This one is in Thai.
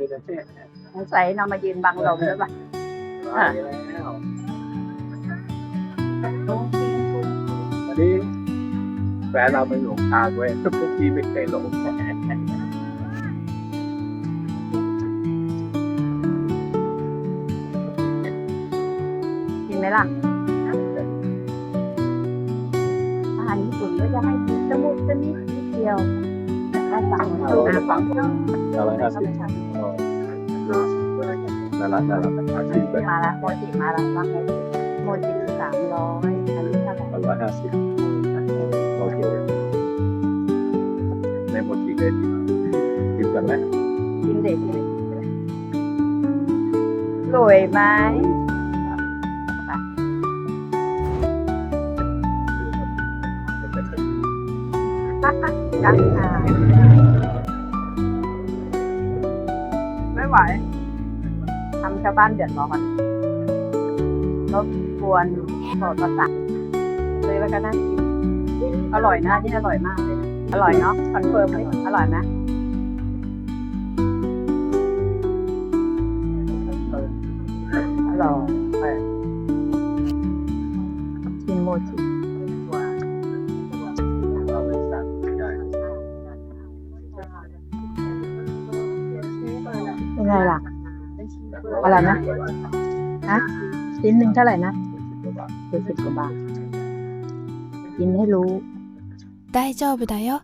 ดีกันแค่สงสัยเรามายืนบังลมหรือเปล่าวันนี้แฟนเราไม่หลงทางเว้ยทุกทีไม่เคยหลงกินไหมล่ะอาหารญี่ปุ่นก็จะให้กินจมูกจะนิดเดียวได้ สั่งเอาไปฟังอะไรครับสิน่ารักน่ารักอาชีพเลยมาละโมจิมาละรับโมจิโมจิสามร้อยอันนี้เท่าไหร่ร้อยห้าสิบโอเคในหมดกี่เลยกินกันไหมกินเด็กเลยรวยไหมกัน ไม่ไหวทำชาวบ้านเดือดร้อนรบกวนโสดประสาทเลยแล้วก็นั่งกินอร่อยนะนี่อร่อยมากเลยอร่อยเนาะคอนเฟิร์มเลยอร่อยไหม ไงล่ะ อะไรนะฮะชิ้นหนึ่งเท่าไหร่นะเจ็ดสิบกว่าบาทกินให้รู้ได้จบได้よ